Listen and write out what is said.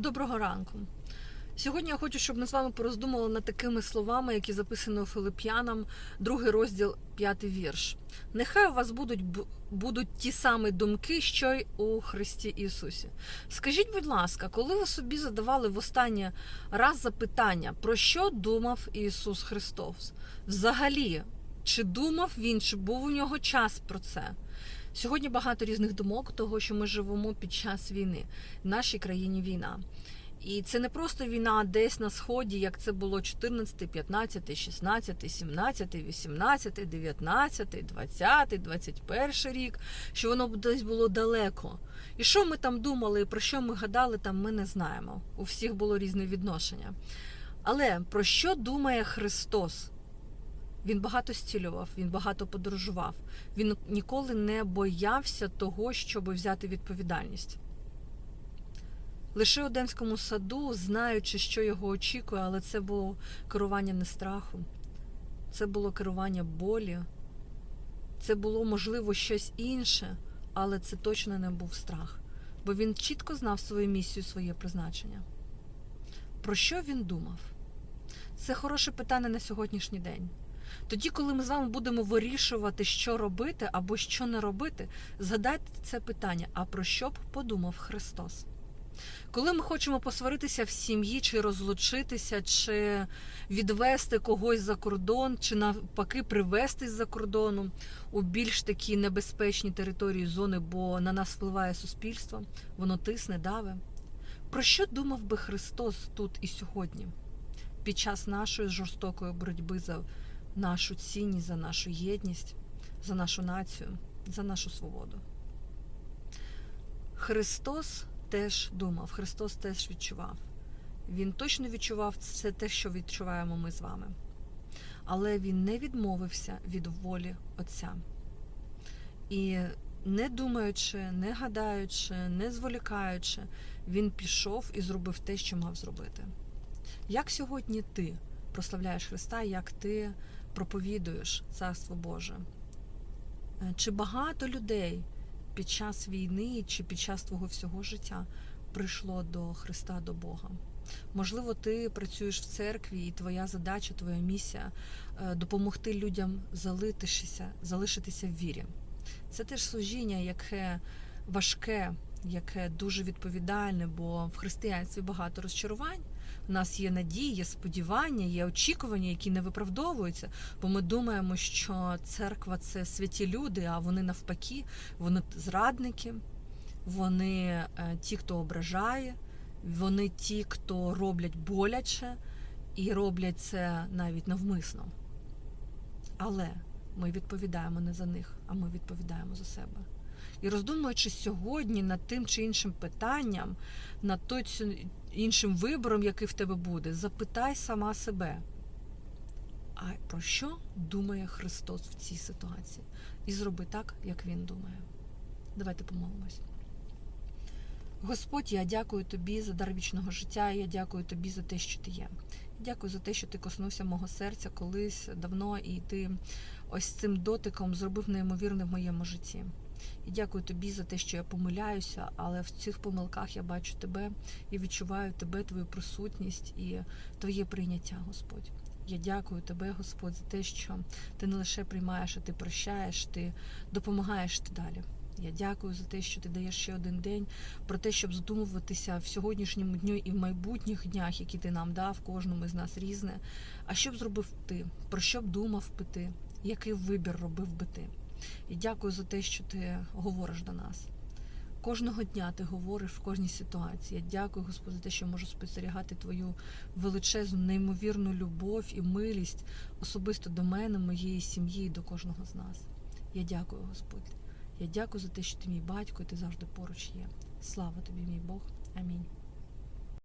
Доброго ранку. Сьогодні я хочу, щоб ми з вами пороздумали над такими словами, які записані у Филип'янам, другий розділ, п'ятий вірш. Нехай у вас будуть будуть ті самі думки, що й у Христі Ісусі. Скажіть, будь ласка, коли ви собі задавали в останнє раз запитання, про що думав Ісус Христос? Взагалі, чи думав він, чи був у нього час про це? Сьогодні багато різних думок, того, що ми живемо під час війни. В нашій країні війна. І це не просто війна десь на сході, як це було 14, 15, 16, 17, 18, 19, 20, 21 рік, що воно десь було далеко. І що ми там думали, і про що ми гадали, там ми не знаємо. У всіх було різне відношення. Але про що думає Христос? Він багато зцілював, він багато подорожував. Він ніколи не боявся того, щоб взяти відповідальність. Лише у Едемському саду, знаючи, що його очікує, але це було керування не страху, це було керування болі, це було, можливо, щось інше, але це точно не був страх, бо він чітко знав свою місію, своє призначення. Про що він думав? Це хороше питання на сьогоднішній день. Тоді, коли ми з вами будемо вирішувати, що робити або що не робити, згадайте це питання: а про що б подумав Христос? Коли ми хочемо посваритися в сім'ї, чи розлучитися, чи відвести когось за кордон, чи навпаки привезти з-за кордону у більш такі небезпечні території зони, бо на нас впливає суспільство, воно тисне, даве. Про що думав би Христос тут і сьогодні, під час нашої жорстокої боротьби за нашу цінність, за нашу єдність, за нашу націю, за нашу свободу? Христос теж думав, Христос теж відчував. Він точно відчував це те, що відчуваємо ми з вами. Але він не відмовився від волі Отця. І не думаючи, не гадаючи, не зволікаючи, він пішов і зробив те, що мав зробити. Як сьогодні ти прославляєш Христа, як ти проповідуєш Царство Боже? Е, Чи багато людей під час війни чи під час твого всього життя прийшло до Христа, до Бога? Можливо, ти працюєш в церкві, і твоя задача, твоя місія е, допомогти людям залишитися, залишитися в вірі. Це теж служіння, яке важке, яке дуже відповідальне, бо в християнстві багато розчарувань. У нас є надії, є сподівання, є очікування, які не виправдовуються. Бо ми думаємо, що церква це святі люди, а вони навпаки, вони зрадники, вони е, ті, хто ображає, вони ті, хто роблять боляче і роблять це навіть навмисно. Але ми відповідаємо не за них, а ми відповідаємо за себе. І роздумуючи сьогодні над тим чи іншим питанням, над той іншим вибором, який в тебе буде, запитай сама себе, а про що думає Христос в цій ситуації? І зроби так, як Він думає. Давайте помолимось. Господь, я дякую тобі за дар вічного життя, і я дякую тобі за те, що ти є. Дякую за те, що ти коснувся мого серця колись давно, і ти ось цим дотиком зробив неймовірне в моєму житті. І дякую тобі за те, що я помиляюся, але в цих помилках я бачу тебе і відчуваю тебе, твою присутність і твоє прийняття, Господь. Я дякую тебе, Господь, за те, що ти не лише приймаєш, а ти прощаєш, ти допомагаєш ти далі. Я дякую за те, що ти даєш ще один день про те, щоб задумуватися в сьогоднішньому дню і в майбутніх днях, які ти нам дав, кожному з нас різне. А що б зробив ти? Про що б думав би ти? Який вибір робив би ти? І дякую за те, що ти говориш до нас. Кожного дня ти говориш в кожній ситуації. Я дякую, Господи, за те, що можу спостерігати Твою величезну, неймовірну любов і милість особисто до мене, моєї сім'ї і до кожного з нас. Я дякую, Господь. Я дякую за те, що ти мій батько і ти завжди поруч є. Слава тобі, мій Бог. Амінь.